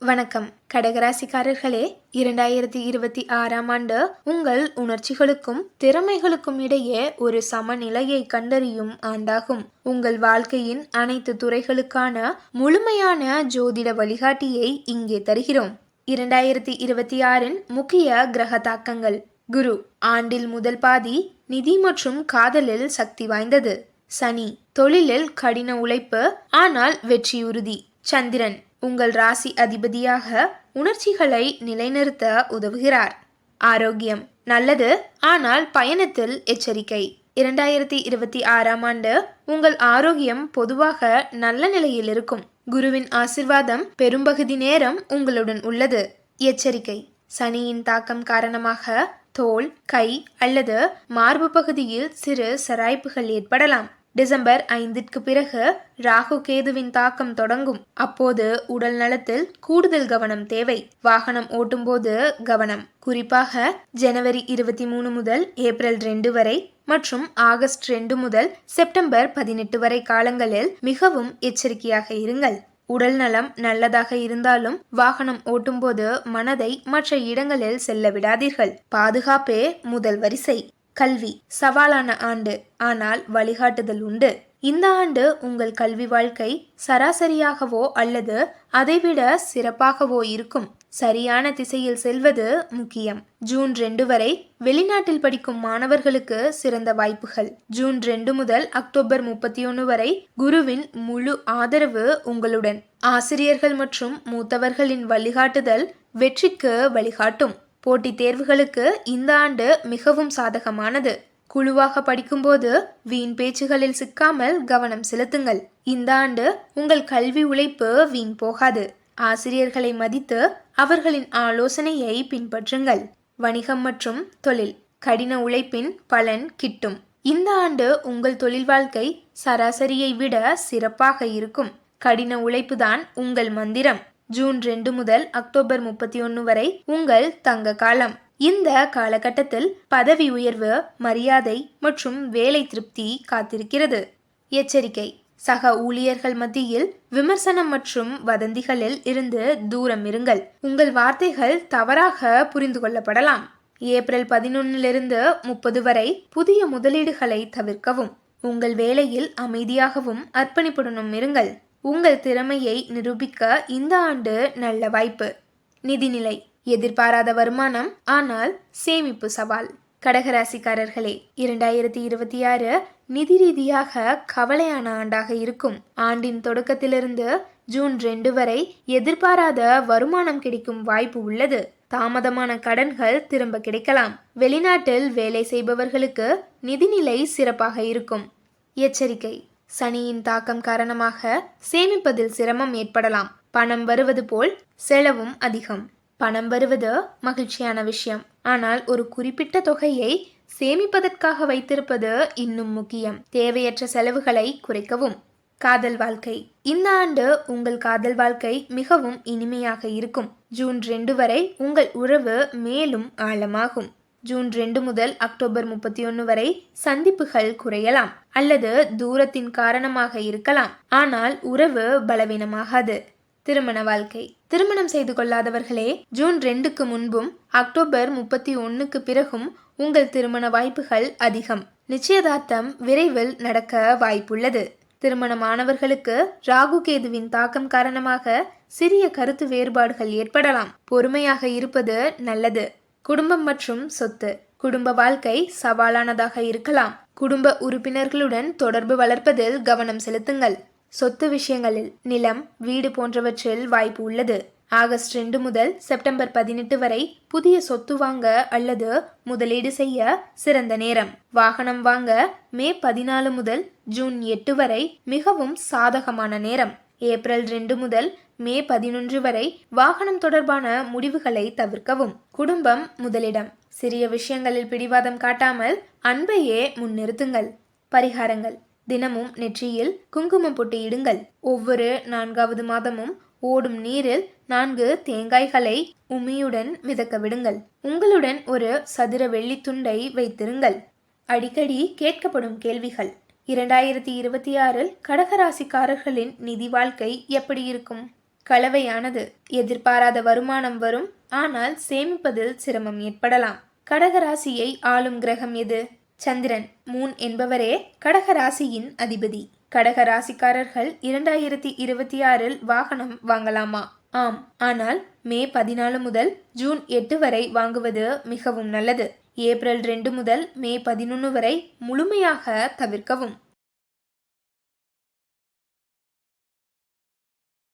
வணக்கம். கடகராசிக்காரர்களே இரண்டாயிரத்தி இருபத்தி ஆறாம் ஆண்டு உங்கள் உணர்ச்சிகளுக்கும் திறமைகளுக்கும் இடையே ஒரு சமநிலையை கண்டறியும் ஆண்டாகும். உங்கள் வாழ்க்கையின் அனைத்து துறைகளுக்கான முழுமையான ஜோதிட வழிகாட்டியை இங்கே தருகிறோம். இரண்டாயிரத்தி இருபத்தி ஆறின் முக்கிய கிரக தாக்கங்கள். குரு ஆண்டில் முதல் பாதி நிதி மற்றும் காதலில் சக்தி வாய்ந்தது. சனி தொழிலில் கடின உழைப்பு ஆனால் வெற்றி உறுதி சந்திரன் உங்கள் ராசி அதிபதியாக உணர்ச்சிகளை நிலைநிறுத்த உதவுகிறார். ஆரோக்கியம் நல்லது ஆனால் பயணத்தில் எச்சரிக்கை. இரண்டாயிரத்தி இருபத்தி ஆறாம் ஆண்டு உங்கள் ஆரோக்கியம் பொதுவாக நல்ல நிலையில் இருக்கும். குருவின் ஆசிர்வாதம் பெரும்பகுதி நேரம் உங்களுடன் உள்ளது. எச்சரிக்கை. சனியின் தாக்கம் காரணமாக தோல் கை அல்லது மார்பு பகுதியில் சிறு சராய்ப்புகள் ஏற்படலாம். டிசம்பர் ஐந்திற்கு பிறகு ராகு கேதுவின் தாக்கம் தொடங்கும். அப்போது உடல் நலத்தில் கூடுதல் கவனம் தேவை. வாகனம் ஓட்டும்போது கவனம். குறிப்பாக ஜனவரி இருபத்தி மூணு முதல் ஏப்ரல் ரெண்டு வரை மற்றும் ஆகஸ்ட் ரெண்டு முதல் செப்டம்பர் பதினெட்டு வரை காலங்களில் மிகவும் எச்சரிக்கையாக இருங்கள். உடல் நலம் நல்லதாக இருந்தாலும் வாகனம் ஓட்டும்போது மனதை மற்ற இடங்களில் செல்ல விடாதீர்கள். பாதுகாப்பே முதல் வரிசை. கல்வி சவாலான ஆண்டு. ஆனால் வழிகாட்டுதல் உண்டு. இந்த ஆண்டு உங்கள் கல்வி வாழ்க்கை சராசரியாகவோ அல்லது அதைவிட சிறப்பாகவோ இருக்கும். சரியான திசையில் செல்வது முக்கியம். ஜூன் ரெண்டு வரை வெளிநாட்டில் படிக்கும் மாணவர்களுக்கு சிறந்த வாய்ப்புகள். ஜூன் ரெண்டு முதல் அக்டோபர் முப்பத்தி ஒன்று வரை குருவின் முழு ஆதரவு உங்களுடன். ஆசிரியர்கள் மற்றும் மூத்தவர்களின் வழிகாட்டுதல் வெற்றிக்கு வழிகாட்டும். போட்டித் தேர்வுகளுக்கு இந்த ஆண்டு மிகவும் சாதகமானது. குழுவாக படிக்கும்போது வீண் பேச்சுகளில் சிக்காமல் கவனம் செலுத்துங்கள். இந்த ஆண்டு உங்கள் கல்வி உழைப்பு வீண் போகாது. ஆசிரியர்களை மதித்து அவர்களின் ஆலோசனையை பின்பற்றுங்கள். வணிகம் மற்றும் தொழில். கடின உழைப்பின் பலன் கிட்டும். இந்த ஆண்டு உங்கள் தொழில் வாழ்க்கை சராசரியை விட சிறப்பாக இருக்கும். கடின உழைப்புதான் உங்கள் மந்திரம். ஜூன் ரெண்டு முதல் அக்டோபர் முப்பத்தி ஒன்று வரை உங்கள் தங்க காலம். இந்த காலகட்டத்தில் பதவி உயர்வு மரியாதை மற்றும் வேலை திருப்தி காத்திருக்கிறது. எச்சரிக்கை. சக ஊழியர்கள் மத்தியில் விமர்சனம் மற்றும் வதந்திகளில் இருந்து தூரம் இருங்கள். உங்கள் வார்த்தைகள் தவறாக புரிந்து கொள்ளப்படலாம். ஏப்ரல் பதினொன்னிலிருந்து முப்பது வரை புதிய முதலீடுகளை தவிர்க்கவும். உங்கள் வேலையில் அமைதியாகவும் அர்ப்பணிப்புடனும் இருங்கள். உங்கள் திறமையை நிரூபிக்க இந்த ஆண்டு நல்ல வாய்ப்பு. நிதிநிலை எதிர்பாராத வருமானம் ஆனால் சேமிப்பு சவால். கடகராசிக்காரர்களே இரண்டாயிரத்தி இருபத்தி ஆறு நிதி ரீதியாக கவலையான ஆண்டாக இருக்கும். ஆண்டின் தொடக்கத்திலிருந்து ஜூன் ரெண்டு வரை எதிர்பாராத வருமானம் கிடைக்கும் வாய்ப்பு உள்ளது. தாமதமான கடன்கள் திரும்ப கிடைக்கலாம். வெளிநாட்டில் வேலை செய்பவர்களுக்கு நிதிநிலை சிறப்பாக இருக்கும். எச்சரிக்கை சனியின் தாக்கம் காரணமாக சேமிப்பதில் சிரமம் ஏற்படலாம். பணம் வருவது போல் செலவும் அதிகம். பணம் வருவது மகிழ்ச்சியான விஷயம். ஆனால் ஒரு குறிப்பிட்ட தொகையை சேமிப்பதற்காக வைத்திருப்பது இன்னும் முக்கியம். தேவையற்ற செலவுகளை குறைக்கவும். காதல் வாழ்க்கை. இந்த ஆண்டு உங்கள் காதல் வாழ்க்கை மிகவும் இனிமையாக இருக்கும். ஜூன் ரெண்டு வரை உங்கள் உறவு மேலும் ஆழமாகும். ஜூன் ரெண்டு முதல் அக்டோபர் முப்பத்தி ஒன்று வரை சந்திப்புகள் குறையலாம் அல்லது தூரத்தின் காரணமாக இருக்கலாம். ஆனால் உறவு பலவீனமாகாது. திருமண வாழ்க்கை. திருமணம் செய்து கொள்ளாதவர்களே ஜூன் ரெண்டுக்கு முன்பும் அக்டோபர் முப்பத்தி ஒன்னுக்கு பிறகும் உங்கள் திருமண வாய்ப்புகள் அதிகம். நிச்சயதார்த்தம் விரைவில் நடக்க வாய்ப்புள்ளது. திருமணமானவர்களுக்கு ராகு கேதுவின் தாக்கம் காரணமாக சிறிய கருத்து வேறுபாடுகள் ஏற்படலாம். பொறுமையாக இருப்பது நல்லது. குடும்பம் மற்றும் சொத்து. குடும்ப வாழ்க்கை சவாலானதாக இருக்கலாம். குடும்ப உறுப்பினர்களுடன் தொடர்பு வளர்ப்பதில் கவனம் செலுத்துங்கள். சொத்து விஷயங்களில் நிலம் வீடு போன்றவற்றில் வாய்ப்பு உள்ளது. ஆகஸ்ட் ரெண்டு முதல் செப்டம்பர் பதினெட்டு வரை புதிய சொத்து வாங்க அல்லது முதலீடு செய்ய சிறந்த நேரம். வாகனம் வாங்க மே பதினாலு முதல் ஜூன் எட்டு வரை மிகவும் சாதகமான நேரம். ஏப்ரல் ரெண்டு முதல் மே பதினொன்று வரை வாகனம் தொடர்பான முடிவுகளை தவிர்க்கவும். குடும்பம் முதலிடம். சிறிய விஷயங்களில் பிடிவாதம் காட்டாமல் அன்பையே முன்னிறுத்துங்கள். பரிகாரங்கள். தினமும் நெற்றியில் குங்குமம் போட்டு இடுங்கள். ஒவ்வொரு நான்காவது மாதமும் ஓடும் நீரில் நான்கு தேங்காய்களை உமியுடன் மிதக்க விடுங்கள். உங்களுடன் ஒரு சதுர வெள்ளி துண்டை வைத்திருங்கள். அடிக்கடி கேட்கப்படும் கேள்விகள். இரண்டாயிரத்தி இருபத்தி ஆறில் கடகராசிக்காரர்களின் நிதி வாழ்க்கை எப்படி இருக்கும்? கலவையானது. எதிர்பாராத வருமானம் வரும். ஆனால் சேமிப்பதில் சிரமம் ஏற்படலாம். கடகராசியை ஆளும் கிரகம் எது? சந்திரன். மூன் என்பவரே கடகராசியின் அதிபதி. கடகராசிக்காரர்கள் இரண்டாயிரத்தி இருபத்தி ஆறில் வாகனம் வாங்கலாமா? ஆம். ஆனால் மே பதினாலு முதல் ஜூன் எட்டு வரை வாங்குவது மிகவும் நல்லது. ஏப்ரல் ரெண்டு முதல் மே பதினொன்று வரை முழுமையாக தவிர்க்கவும்.